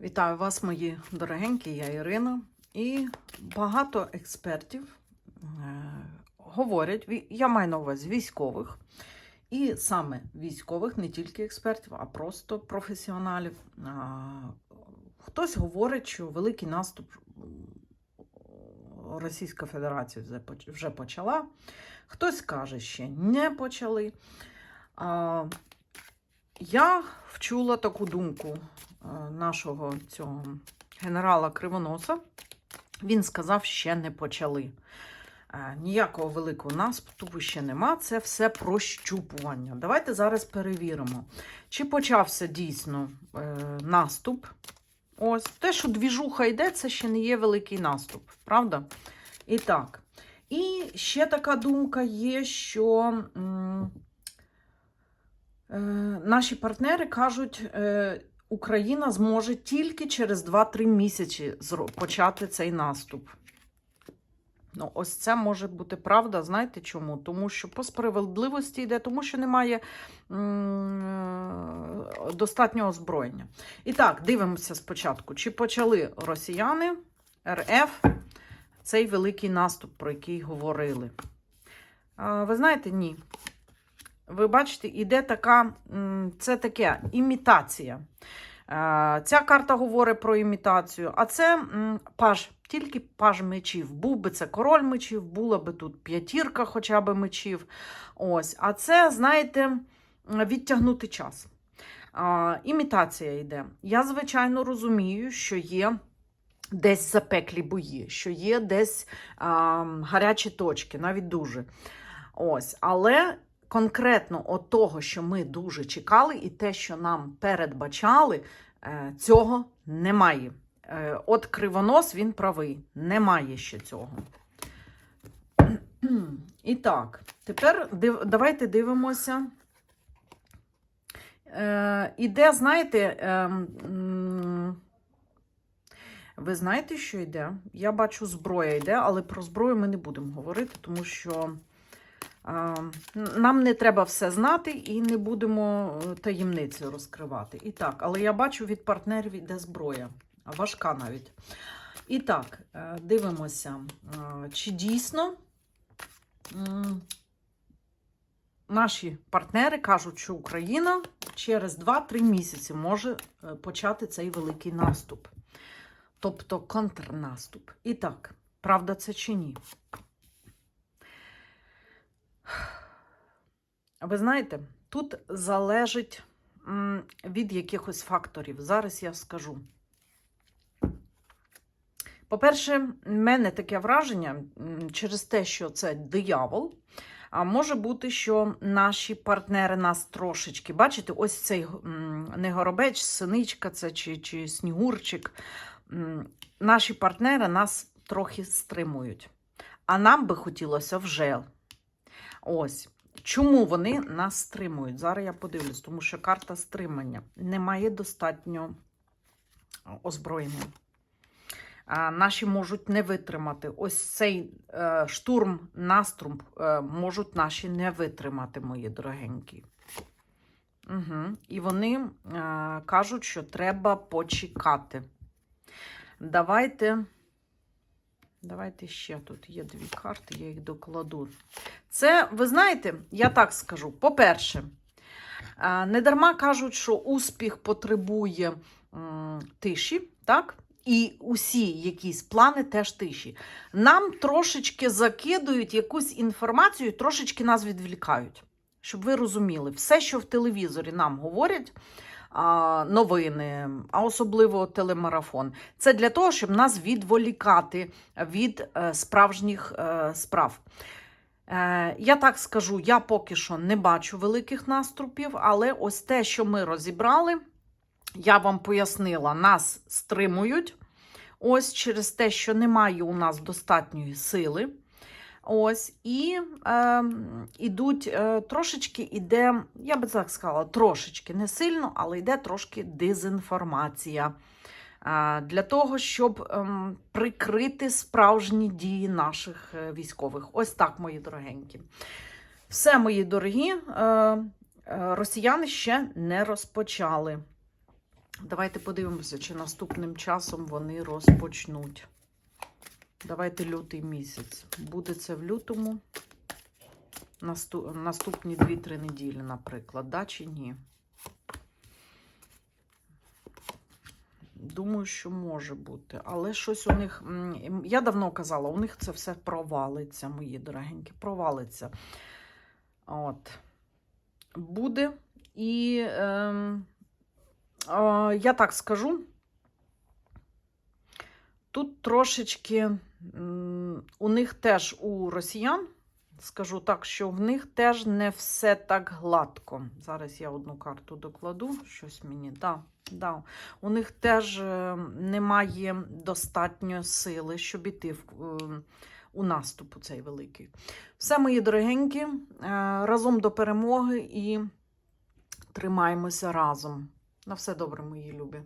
Вітаю вас, мої дорогенькі, я Ірина. І багато експертів е, говорять, я маю на увазі військових, і саме військових, не тільки експертів, а просто професіоналів. Хтось говорить, що великий наступ Російська Федерація вже почала, хтось каже, ще не почали. Я вчула таку думку нашого цього генерала Кривоноса. Він сказав, ще не почали. Е, Ніякого великого наступу ще нема. Це все прощупування. Давайте зараз перевіримо, чи почався дійсно е, наступ. Ось те, що двіжуха йде, це ще не є великий наступ, правда? І так. І ще така думка є, що. Е, Наші партнери кажуть, е, Україна зможе тільки через 2-3 місяці почати цей наступ. Ну, ось це може бути правда. Знаєте чому? Тому що по справедливості йде, тому що немає е, достатнього озброєння. І так, дивимося спочатку, чи почали росіяни РФ цей великий наступ, про який говорили. Ви знаєте, ні ви бачите, іде така, це таке імітація. Е, Ця карта говорить про імітацію, а це паж, тільки паж мечів. Був би це король мечів, була би тут п'ятірка хоча б мечів. Ось. А це, знаєте, відтягнути час. Імітація йде. Я, звичайно, розумію, що є. Десь запеклі бої, що є десь а, гарячі точки, навіть дуже. Ось, але конкретно от того, що ми дуже чекали, і те, що нам передбачали, е, цього немає. Е, От кривонос він правий, немає ще цього. І так, тепер давайте дивимося. Е, іде, знаєте, е, ви знаєте, що йде? Я бачу, зброя йде, але про зброю ми не будемо говорити, тому що. Нам не треба все знати і не будемо е, таємниці розкривати. І так, але я бачу від партнерів іде зброя, важка навіть. І так, е, дивимося, е, чи дійсно наші партнери кажуть, що Україна через 2-3 місяці може почати цей великий наступ, тобто контрнаступ. І так, правда це чи ні? Ви знаєте, тут залежить від якихось факторів. Зараз я скажу. По-перше, в мене таке враження через те, що це диявол. А може бути, що наші партнери нас трошечки, бачите, ось цей не горобець, синичка це чи, чи снігурчик. Наші партнери нас трохи стримують. А нам би хотілося вже. Ось. Чому вони нас стримують? Зараз я подивлюсь, тому що карта стримання. Немає достатньо озброєння. Наші можуть не витримати. Ось цей е, штурм, наступ е, можуть наші не витримати, мої дорогенькі. Угу. І вони е, кажуть, що треба почекати. Давайте. Давайте ще тут є дві карти, я їх докладу. Це, ви знаєте, я так скажу. По-перше, е, недарма кажуть, що успіх потребує тиші, так? І усі якісь плани теж тиші. Нам трошечки закидують якусь інформацію, трошечки нас відвлікають. Щоб ви розуміли, все, що в телевізорі нам говорять, новини, а особливо телемарафон, це для того, щоб нас відволікати від е, справжніх е, справ. Е, Я так скажу, я поки що не бачу великих наступів, але ось те, що ми розібрали, я вам пояснила, нас стримують. Ось через те, що немає у нас достатньої сили. Ось, і е, ідуть е, трошечки іде, я би так сказала, трошечки не сильно, але йде трошки дезінформація. Е, для того, щоб ем, прикрити справжні дії наших е, військових. Ось так, мої дорогенькі. Все, мої дорогі, е, е, росіяни ще не розпочали. Давайте подивимося, чи наступним часом вони розпочнуть. Давайте лютий місяць. Буде це в лютому. Наступні 2-3 неділі, наприклад, да чи ні? Думаю, що може бути. Але щось у них. Я давно казала, у них це все провалиться, мої дорогенькі, провалиться. От. Буде. І ем, е, я так скажу. Тут трошечки у них теж у росіян, скажу так, що в них теж не все так гладко. Зараз я одну карту докладу, щось мені. Да, да. У них теж е, немає достатньо сили, щоб іти в, е, у наступ у цей великий. Все, мої дорогенькі, е, разом до перемоги і тримаємося разом. На все добре, мої любі.